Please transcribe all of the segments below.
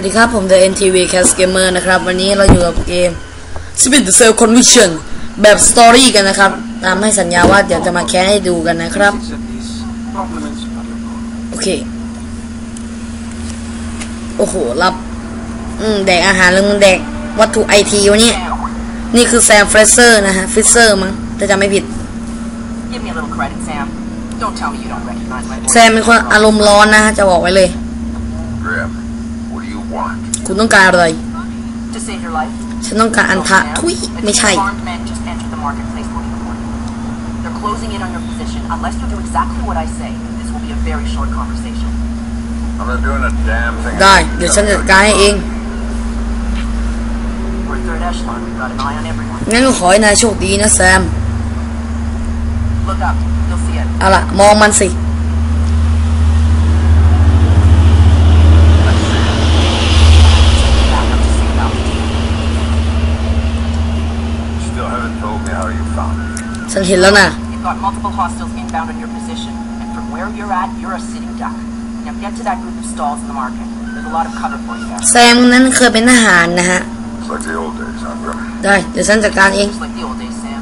วัสดีครับ ผม The NTV Cast Gamer นะครับ วันนี้เราอยู่กับเกม Split the Cell Conviction แบบสตอรี่กันนะครับ ตามให้สัญญาว่าเดี๋ยวจะมาแคสให้ดูกันนะครับ Accept these compliments of your book. โอเค โอ้โห รับ อืม แดกอาหารหรือมึงแดกวัตถุไอทีวะเนี่ยนี่คือแซมเฟรเซอร์นะฮะฟิเซอร์มั้งถ้าจำไม่ผิด Give me a little credit, Sam. Don't tell me you don't recognize my แซ voice. มเป็นคนอารมณ์ร้อนนะฮะจะบอกไว้เลย Grim, what do you want? คุณต้องการอะไร To save your life. ฉันต้องการอันทะทุย A ไม่ team ใช่ of armed men just entered the marketplace looking for you. They're closing in on your position. Unless you do exactly what I say, this will be a very short conversation. I'm not doing a damn thing. ได้เดี๋ยวฉันจัดการให้เอง We're third echelon. We've got an eye on everyone. งั้นก็ขอให้นายโชคดีนะแซม Look up. You'll see it. เอาล่ะมองมันสิ Back up to safe altitude. Still haven't told me how you found me. ฉันเห็นแล้วนะ You've got multiple hostiles inbound on your position, and from where you're at, you're a sitting duck. Now get to that group of stalls in the market. There's a lot of cover for you there. แซมนั้นเคยเป็นทหารนะฮะ It's like the old days, huh, Grim? ได้ เดี๋ยวฉันจัดการเอง Just like the old days, Sam.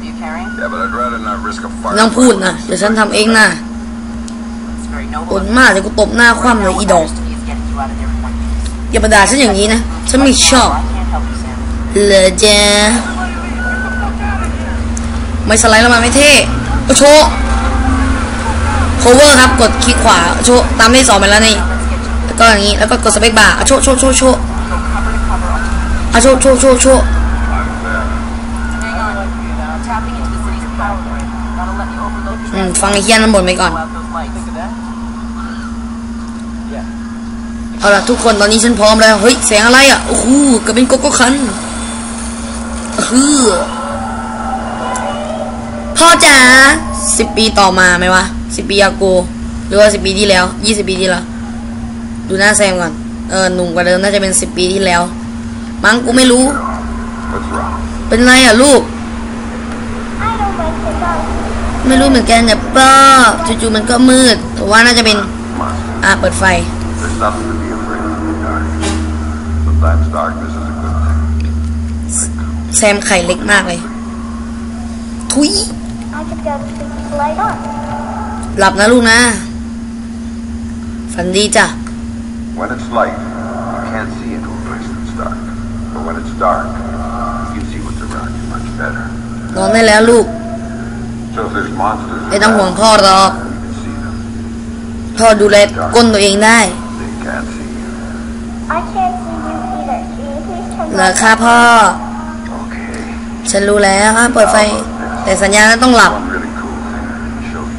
Are you carrying? Yeah, but I'd rather not risk a ไม่ fire. ต้องพูดนะ เดี๋ยวฉันทำเองนะ It's very ป noble. น of you. มากเดี๋ยวกูตบหน้าคว่ำเลย Right now, อี what ดอก matters to me is getting you out of there in one piece. อย่ามาด่าฉันอย่างนี้นะ ฉันไม่ Right ชอบ now, I can't help you, Sam. เลยจ้า ไม่สไลด์แล้วมันไม่เท่โอโชว์ cover ครับกดคลิกขวาโชว์ตามที่สอนไปแล้วนี่แล้วก็อย่างนี้แล้วก็กดสเปคบาร์โชว์โชว์โชว์โชว์โชว์โชว์โชว์โชว์ฟังไอ้เฮี้ยนั้นบนไปก่อนเอาล่ะทุกคนตอนนี้ฉันพร้อมแล้ว เฮ้ยเสียงอะไรอะ โอ้โหเกิดเป็นโกโก้คันคือ พ่อจ๋าสิบปีต่อมาไหมวะสิบปีอาโกหรือว่าสิบปีที่แล้วยี่สิบปีที่แล้ว ดูหน้าแซมก่อน เออ หนุ่มกว่าเดิมน่าจะเป็นสิบปีที่แล้ว มั้งกูไม่รู้ เป็นไรอะลูก ไม่รู้เหมือนกันเนี่ยป้าจู่ๆมันก็มืดแต่ว่าน่าจะเป็น อะ เปิดไฟ แซมไข่เล็กมากเลย ทุย I could go to sleep with the light on. หลับนะลูกนะ ฝันดีจ้ะ When it's light, you can't see into a place that's dark. But when it's dark, you can see what's around you much better. นอนได้แล้วลูก So if there's monsters ไม่ต้องห่วง around, พ่อหรอก you can see them. พ่อดูแลก้นตัวเองได้ They can't see you. I can't see you either. Can you please turn เหรอ the คะพ่อ Okay. ฉันรู้แล้วอะเปิดไฟ แต่สัญญาณนั้นต้องหลับ One really cool thing I can show you.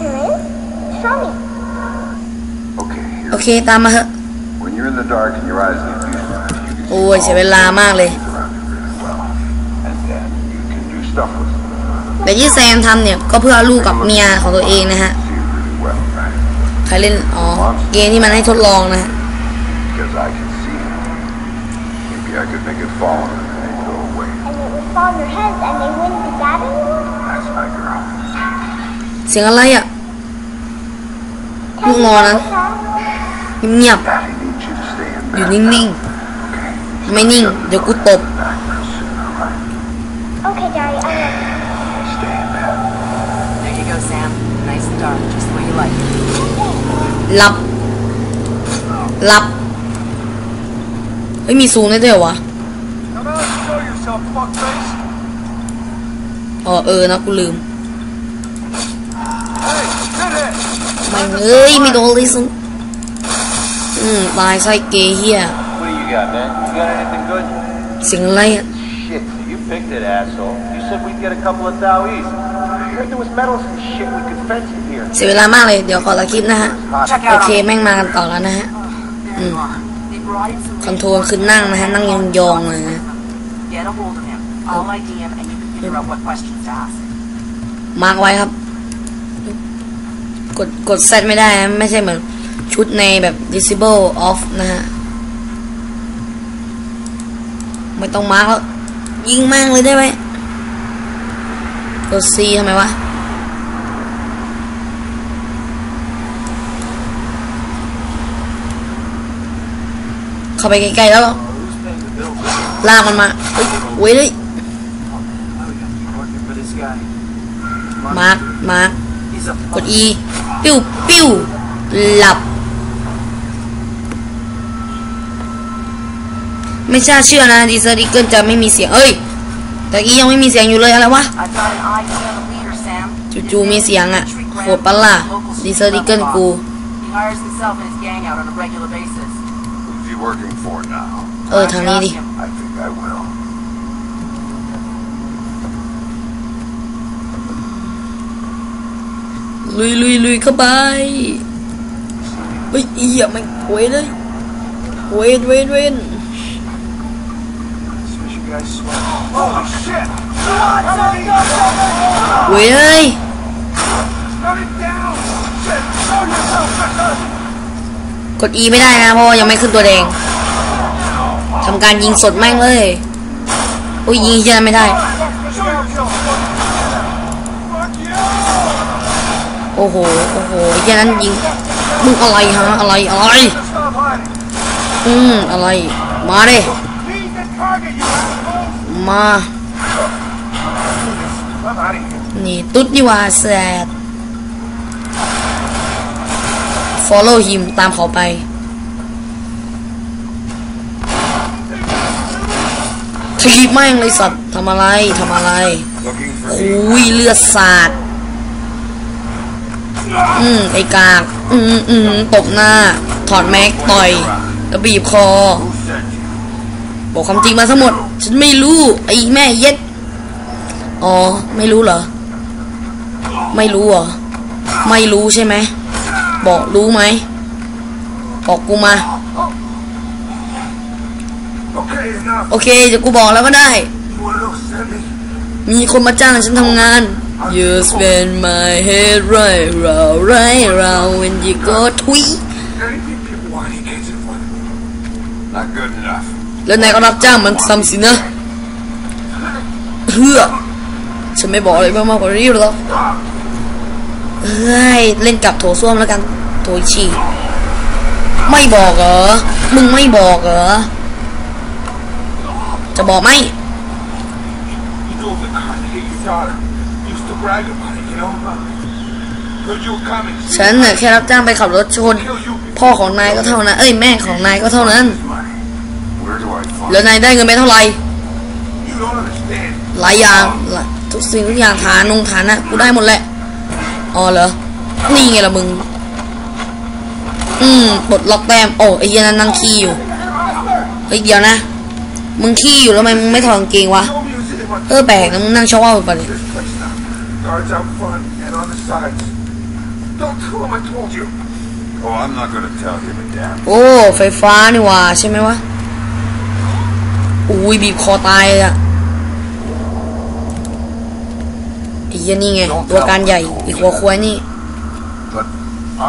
There is? Show me. Okay, here. โอเค ตามมาเถอะ When you're in the dark and your eyes need vision, you can โอ้ยเสียเวลามากเลย see around you really well. And then you can do stuff with them. แต่ที่แซมทำเนี่ย ก็เพื่อลูกกับเมียของตัวเองนะฮะ See really well, right? ใครเล่น อ๋อ เกมที่มันให้ทดลองนะฮะ เสียงอะไรอะ Can Yung you mga help nan- us out? เงียบ Daddy needs you to stay in ๆอยู่ bed. นิ่ง Okay. ๆไม่นิ่ง เดี๋ยวกูตบ Back real soon, all right? Okay, Daddy, I will. Stay in bed. There you go, Sam. Nice and dark, just the way you like it. หลับหลับเฮ้ยมีซูมได้ด้วยเหรอวะ Come out and show yourself, fuckface. อ๋อเออนะกูลืม เอ้ยไม่โดนเลยซุอืมตายไส้เกย์เฮีย What do you got, man? You got anything good? เสียงอะไรอะ Shit, you picked it, asshole. You said we'd get a couple of Thou East. I heard there was metals and shit we could fence in here. เสียเวลามากเลย เดี๋ยวขอละคลิปนะฮะ Check โอ out เค on แม่งมากันต่อแล้วนะฮะ There you are. They brought in some คอนโทรลคือนั่งนะฮะ นั่งยองๆเลยนะ Get a hold of him. I'll ID him and you can figure out what questions to ask. มาร์กไว้ครับ กดกดเซตไม่ได้นะไม่ใช่เหมือนชุดในแบบ disable off นะฮะ ไม่ต้องมาร์กแล้ว ยิงแม่งเลยได้ไหมกด C ทำไมวะเข้าไปใกล้ๆแล้วลากมันมาเฮ้ยเว้ยเลยมาร์คมาร์ค He's a กด E ปิ้วปิ้วหลับ ไม่ใช่าเชื่อนะดีเซอร์ดิเกิลจะไม่มีเสียงเอ้ยแต่กี้ยังไม่มีเสียงอยู่เลยอะไรวะ I've got an ID on the leader, Sam. จู่ๆมีเสียงอะโหดปะล่ะดีเซอร์ดิเกิลกู He hires himself and his gang out on a regular basis. Who's he working for now? เออทางนี้ดิ Ask him. I think I will. ลุยลุยลุยเข้าไปเฮ้ยอีอะมันเว้ยเลยเว้นเว้นเว้น As you guys sweat. Holy shit! เว้ยเลย Shut it down! Shit! Show yourself, Victor! กด E ไม่ได้นะเพราะยังไม่ขึ้นตัวแดงทำการยิงสดแม่งเลย โอ้ยยิงเหี้ยนั้นไม่ได้ อ้โห โอ้โหเหี้ยนั้นยิง มึงอะไรฮะ อะไร อะไร อืม อะไร มาเด้ He's the target, you asshole! มา นี่ ตุ๊ดนี่ว่าแซด follow him ตามเขาไป ทีบแม่งเลยสัตว์ทำอะไร ทำอะไรคุยเลือดสาด อืมไอกากอืมอืมตบหน้า ถอดแม็กต่อยแล้วบีบคอ บอกความจริงมาทั้งหมด ฉันไม่รู้ ไอ้แม่เย็ด อ๋อ ไม่รู้เหรอ ไม่รู้เหรอ ไม่รู้ใช่ไหม บอกรู้ไหม บอกกูมา โอเคเดี๋ยวกูบอกแล้วก็ได้ มีคนมาจ้างฉันทำงาน You spend my head right round right round when you go tweet Anything people want, he gets it for them. Not good enough. แล้วนายก็รับจ้างมันทำสินะเฮือฉันไม่บอกอะไรมากมากกว่านี้หรอกเฮ้ยเล่นกับโถส้วมแล้วกันโถฉี่ไม่บอกเหรอ มึงไม่บอกเหรอ จะบอกไหม ฉันเนี่ยแค่รับจ้างไปขับรถชน Kill you. พ่อของนายก็เท่านั้น เอ้ยแม่ของนายก็เท่านั้น Money. Where do I find แล้วนายได้เงินไปเท่าไหร่ You don't understand. หลายอย่างหลายทุกสิ่งทุกอย่างฐานนงฐานะกูได้หมดแหละอ๋อเหรอนี่ไงล่ะมึง อืมปลดล็อกแต้มโอ้ไอ้เหี้ยันนั้นนั่งขี้อยู่เฮ้ยเดี๋ยวนะ มึงขี้อยู่แล้วทำไมมึงไม่ถอดกางเกงวะ No music in my เออแปลกนะมึงนั่งชอบว่าไปเลย this place now. Guards out front and on the sides. Don't tell him I told you. Oh, I'm not gonna tell him a damn. โอ้ ไฟฟ้านี่หว่าใช่ไหมวะ อุ้ยบีบคอตายเลยอะไอ้เหี้ยนี่ไง ตัวการใหญ่ อีกหัวควายนี่ But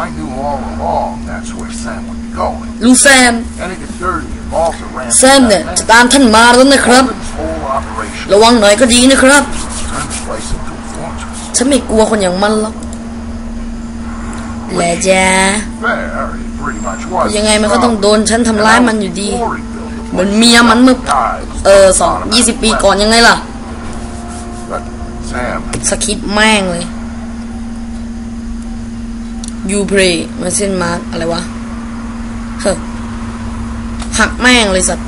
I knew all along that's where Sam would be going. ลูกแซม Any dirty involves a ram. แซมเนี่ย จะตามท่านมาแล้วนะครับ This whole operation ระวังหน่อยก็ดีนะครับ turned the place into a fortress. ฉันไม่กลัวคนอย่างมันหรอกแหละจ้า Fair, it pretty much was. ยังไงมันก็ต้องโดนฉันทำร้ายมันอยู่ดี Glory building เหมือนเมียมันเมื่อ dies. เออสองยี่สิบปีก่อนยังไงล่ะ But Sam, สคริปต์แม่งเลยยูเพรมาเส้นมาร์กอะไรวะเฮ้อหักแม่งเลยสัตว์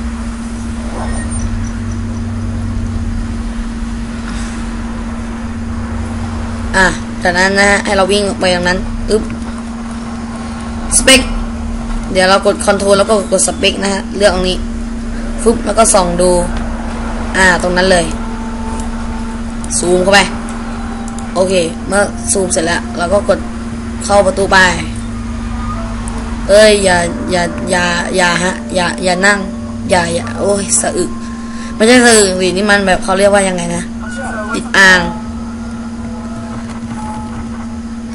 อะจากนั้นนะฮะให้เราวิ่งไปอย่างนั้นอึ๊บสเปคเดี๋ยวเรากดคอนโทรลแล้วก็กดสเปคนะฮะเลือกตรงนี้ฟึบแล้วก็ส่องดู อ่าตรงนั้นเลยซูมเข้าไป โอเค เมื่อซูมเสร็จแล้วเราก็กดเข้าประตูไป เอ้ยอย่าอย่าอย่าอย่าฮะอย่าอย่านั่ง อย่าอย่าโอ้ยสะอึกไม่ใช่สะอึกสินี่มันแบบเขาเรียกว่ายังไงนะติดอ่าง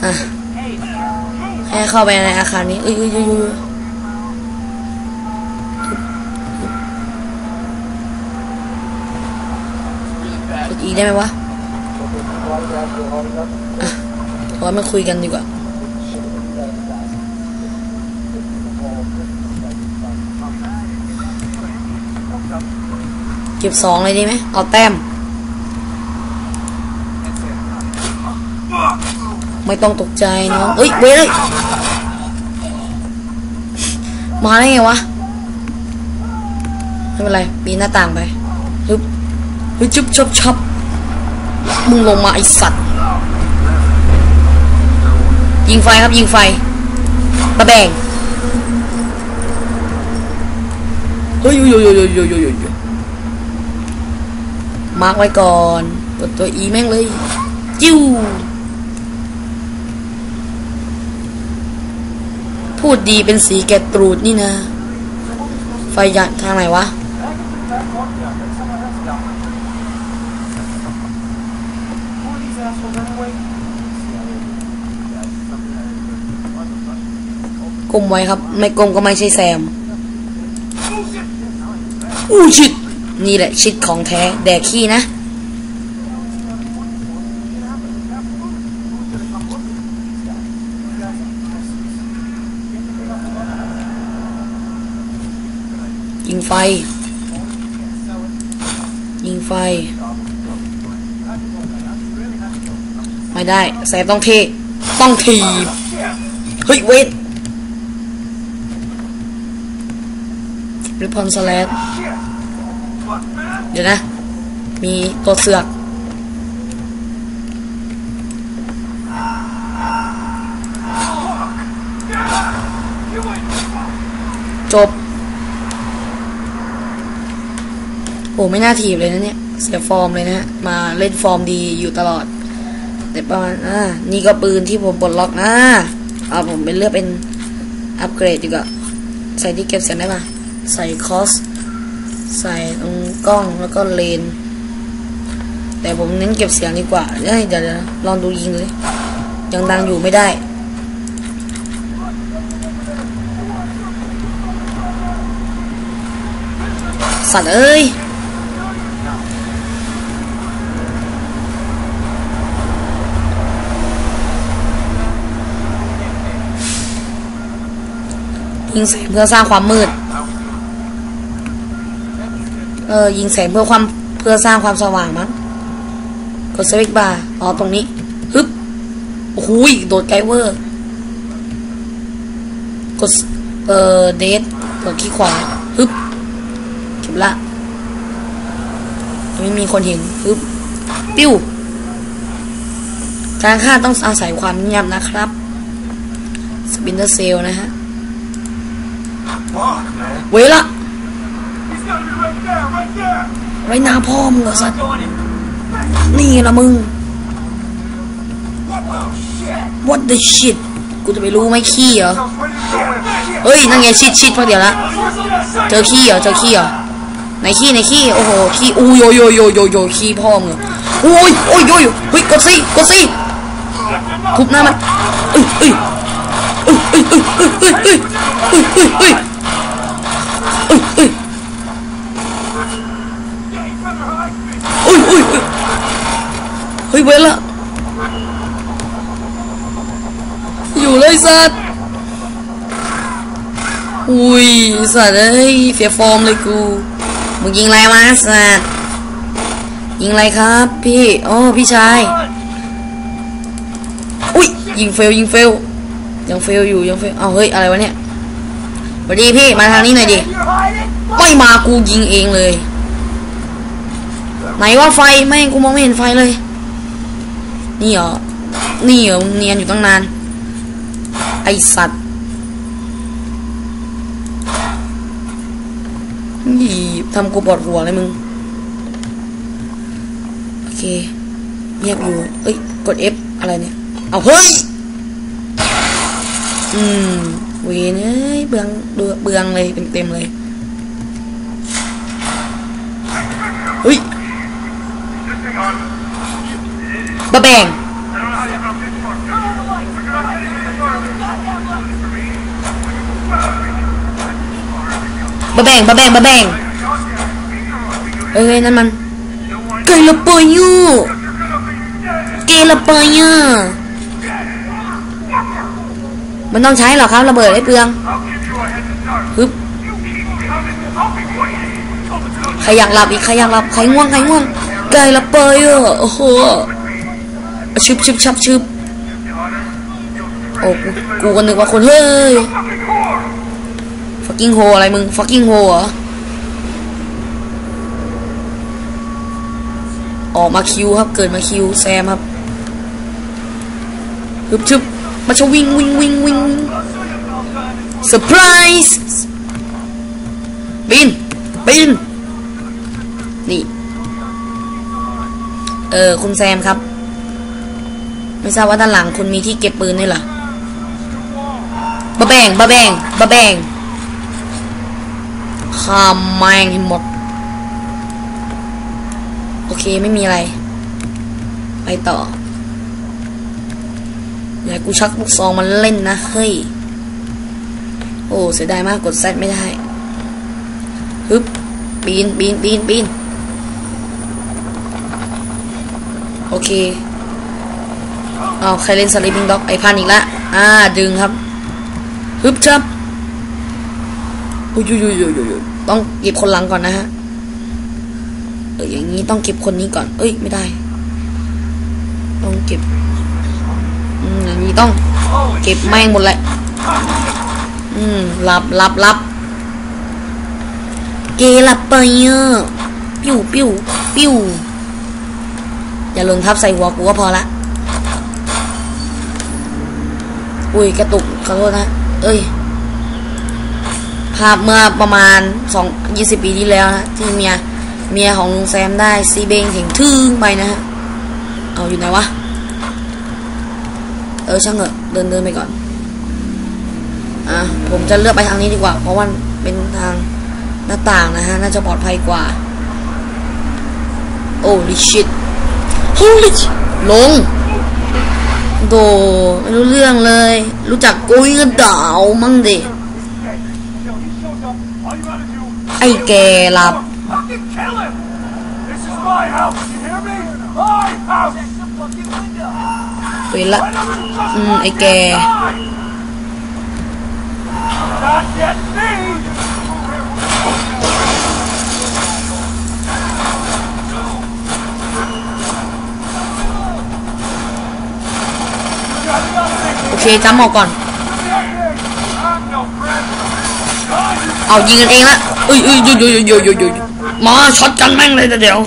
ฮะให้เข้าไปในอาคารนี้เอ้ยเอ้ยเอ้ยเอ้ยกดอีได้ไหมวะอะเอาไมาคุยกันดีกว่าเก็บสองเลยดีไหมเอาแต้ม ไม่ต้องตกใจน้องเอ้ยเบ้ยมาได้ไงวะไม่เป็นไรปีนหน้าต่างไปฮึบฮึบชุบชบชบมึงลงมาไอสัตว์ ยิงไฟครับยิงไฟตะแบงเฮ้ยโยโยโยโยโยโยโยมาร์กไว้ก่อนกดตัวอีแม่งเลยจิ้ว พูดดีเป็นสีแกตรูดนี่นะ ไฟยันทางไหนวะ กลมไว้ครับ ไม่กลมก็ไม่ใช่แซม อู้ชิด นี่แหละชิดของแท้ แดกขี้นะ ไฟ ยิงไฟ ไม่ได้แซมต้องเทต้องทีบเฮ้ย เวทริพอนสแลดเดี๋ยวนะ มีตัวเสือกจบ โอ้ไม่น่าถีบเลยนะเนี่ย เสียฟอร์มเลยนะฮะ มาเล่นฟอร์มดีอยู่ตลอด แต่ประมาณอ่านี่ก็ปืนที่ผมปลดล็อกนะเอาผมเป็นเลือกเป็นอัปเกรดดีกว่า ใส่ที่เก็บเสียงได้ปะใส่คอส ใส่ตรงกล้องแล้วก็เลน แต่ผมเน้นเก็บเสียงดีกว่าเอ้เดี๋ยวเดี๋ยวลองดูยิงเลยยังดังอยู่ไม่ได้สัตว์เอ้ย ยิงแสงเพื่อสร้างความมืด เออ ยิงแสงเพื่อความเพื่อสร้างความสว่างมั้ง กดสวิกบาร์อ๋อตรงนี้ ฮึบโอ้โหยโดดไกลเวอร์ กด เอ่อ เดทกดขี้ขวา ฮึบเก็บละ ไม่มีคนเห็น ฮึบ ปิ้ว การฆ่าต้องอาศัยความเงียบนะครับ สปินเตอร์เซลนะฮะ Fuck, man. เว้ยละ He's gotta be right there, right there. ไว้หน้าพ่อมึงเหรอสัตว์นี่ละมึง What the shit กูจะไปรู้ไหมขี้เหรอ เฮ้ย นั่นไงชิดชิดพอเดี๋ยวละ เจอขี้เหรอ เจอขี้เหรอไหนขี้ไหนขี้ โอ้โห ขี้อู้โยโยโยโยโยขี้พ่อมึงเหรอโอ้ยโอ้ยโยโยเฮ้ย กดสิกดสิทุบหน้ามันเอ้ยเอ้ยเอ้ยเอ้ยเอ้ยเอ้ยเอ้ยเอ้ยเอ้ยเอ้ยเอ้ยเอ้ยเอ้ย โอ้ยโอ้ยโอ้ยเฮ้ยเว้นละ อยู่เลยสัตว์ อุ้ยสัตว์เอ้ยเสียฟอร์มเลยกูมึงยิงไรมาสัตว์ยิงไรครับพี่โอ้พี่ชายอุ้ยยิงเฟลยิงเฟลยังเฟลอยู่ยังเฟลเอาเฮ้ยอะไรวะเนี่ยสวัสดีพี่มาทางนี้หน่อยดิไม่มากูยิงเองเลย ไหนว่าไฟแม่งกูมองไม่เห็นไฟเลย นี่เหรอนี่เหรอเนียนอยู่ตั้งนาน ไอสัตว์ นี่ทำกูปวดหัวเลยมึง โอเคเงียบอยู่ เอ้ย กด F อะไรเนี่ย เอาเฮ้ย อืมเวนเอ้ยเบืองเบืองเบืองเลยเต็มๆเลยเฮ้ยบะแบง บะแบงบะแบงบะแบงเอ้ยนั่นมันเกลปอยยูเกลปอยยูมันต้องใช้เหรอครับระเบิดไอ้เปลืองฮึบใครอยากหลับอีกใครอยากหลับใครง่วงใครง่วงไก่ละเปยอ่โอ้โหชึบชึบชับชึบโอ้กูกูก็นึกว่าคนเฮ้ย fucking hole อะไรมึง fucking hole เหรอ ออกมาคิวครับ เกิดมาคิวแซมครับฮึบชึบมาชวิ่งวิ่งวิ่งวิ่งเซอร์ไพรส์บิน บิน นี่ เออ คุณแซมครับ ไม่ทราบว่าด้านหลังคุณมีที่เก็บปืนด้วยเหรอบะแบงบะแบงบะแบง ข้ามแมงให้หมด โอเคไม่มีอะไร ไปต่อ อย่ากูชักลูกซองมันเล่นนะ เฮ้ย โอ้เสียดายมากกดแซดไม่ได้ฮึบปีนปีนปีนปีนโอเคเอาใครเล่นสลิปปิ้งด็อกไอพันอีกละอ่าดึงครับฮึบชับ อุ้ยยุยยุยยุยต้องเก็บคนหลังก่อนนะฮะ เอออย่างนี้ต้องเก็บคนนี้ก่อน เอ้ยไม่ได้ ต้องเก็บอืมอย่างนี้ต้องเก็บแม่งหมดแหละอืมหลับหลับหลับเกลับไปเอะปิ้วปิ้วปิ้วอย่าล่นทับใส่หัวกูก็พอละ อุ้ยกระตุกขอโทษนะ เอ้ย ภาพเมื่อประมาณสองยี่สิบปีที่แล้วนะที่เมียเมียของลุงแซมได้ซีเบงถึงทึ่งไปนะฮะเอาอยู่ไหนวะเออช่างเหอะเดินเดินไปก่อนอะผมจะเลือกไปทางนี้ดีกว่า เพราะว่าเป็นทางหน้าต่างนะฮะน่าจะปลอดภัยกว่าโอ้ลิชิต holy shit ลงโดไม่รู้เรื่องเลย รู้จักกุ้ยกระดาวมั่งดิ All you gotta do, ไอ้แกลับ ไปละอืมไอ้แกโอเคจำหมอก่อน เอายิงกันเองละเอ้ยเอ้ยยุยยุยยุยยุยยุยมาช็อตกันแม่งเลยนะเดี๋ยว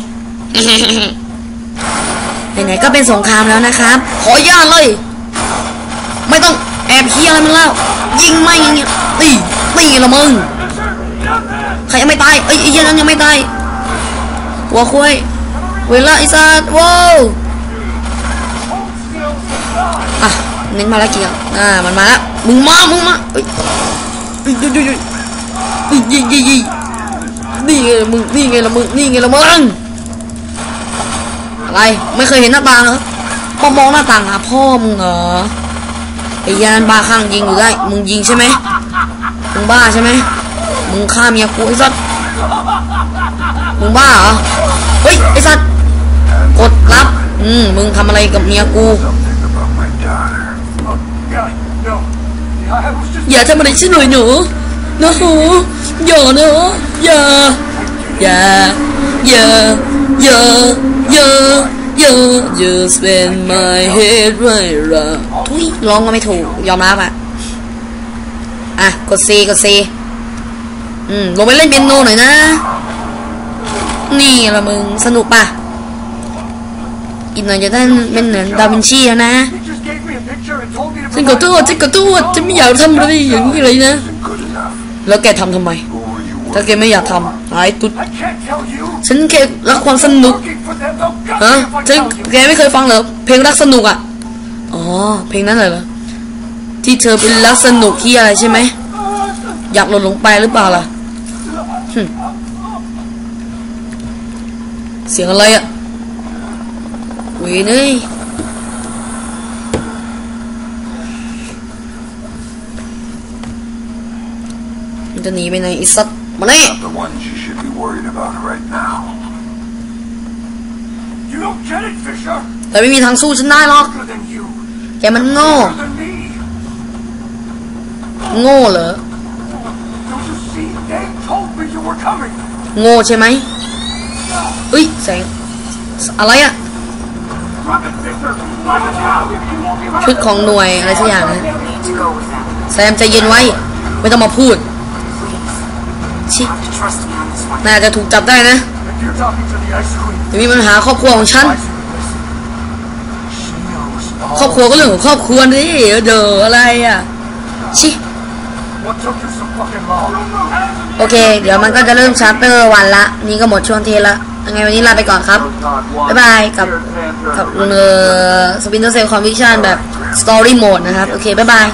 ไหนๆก็เป็นสงครามแล้วนะครับ ขออนุญาตเลย ไม่ต้องแอบเฮียอะไรมันแล้ว ยิงไม่อย่างเงี้ยตีตีละมึงใครยังไม่ตายเอ้ยไอ้เหี้ยนั้นยังไม่ตายหัวคุยเวลาไอ้สัตว์ว้าวอะเน้นมาแล้วเกี่ยวอ่ามันมาแล้วมึงมามึงมาเอ้ยเอ้ยเอ้ย เอ้ยเอ้ยเอ้ยยี่ยี่ยี่นี่ไงละมึงนี่ไงละมึงนี่ไงละมึงอะไรไม่เคยเห็นหน้าต่างเหรอพอมองหน้าต่างหาพ่อมึงเหรอไอ้ยานบ้าข้างยิงอยู่ได้ มึงยิงใช่ไหมมึงบ้าใช่ไหมมึงฆ่าเมียกูไอ้สัตว์มึงบ้าเหรอเฮ้ยไอ้สัตว์กดรับอืมมึงทำอะไรกับเมียกูอย่าทำอะไรฉันหน่อยหนู นะหนูอย่านะอย่าอย่าอย่าอย่าอย่าอย่า just bend my head right round ทุยร้องก็ไม่ถูก ยอมรับอะ อะ กด C กด C อืม ลงไปเล่นเปียโนหน่อยนะ นี่ละมึง สนุกป่ะ อีกหน่อยจะได้เป็นเหมือนดาวินชีแล้วนะฉันขอโทษฉันขอโทษฉันไม่อยากทำอะไรอย่างนี้เลยนะ แล้วแกทำทำไม ถ้าแกไม่อยากทำหายตุ๊ดฉันแค่รักความสนุกฮะฉันแกไม่เคยฟังเหรอเพลงรักสนุกอะอ๋อเพลงนั้นเหรอที่เธอเป็นรักสนุกที่อะไรใช่ไหมอยากหล่นลงไปหรือเปล่าล่ะเสียงอะไรอะเวยเนย จะหนีไปไหนไอีสัตว์มาเนี่ The ones you should be worried about right now. You don't get it, Fisher. แต่ไม่มีทางสู้ฉันได้หรอก Better than you. แกมันโง่ Better than me. โง่เหรอ Don't you see? They told me you were coming. โง่ใช่ไหม They เฮ้ยแสง อะไรอะชุดของหน่วยอะไรสักอย่างนะ Need to go with them. แซมใจเย็นไว้ ไม่ต้องมาพูด ชิ You have to trust me on this one. น่าจะถูกจับได้นะ If you're talking to the Ice Queen, จะมีปัญหาครอบครัวของฉัน why should you listen? She knows ครอบ all. ครัวก็เรื่องของครอบครัวนี่เดออะไรอะ ชิ What took you so fucking long? โอเค เดี๋ยวมันก็จะเริ่มชาร์เตอร์วันละ นี่ก็หมดช่วงเทสละยังไงวันนี้ลาไปก่อนครับ บ๊ายบาย กับกับเอ่อสปินเตอร์เซลคอมวิชั่นแบบสตอรี่โหมดนะครับ โอเค บ๊ายบาย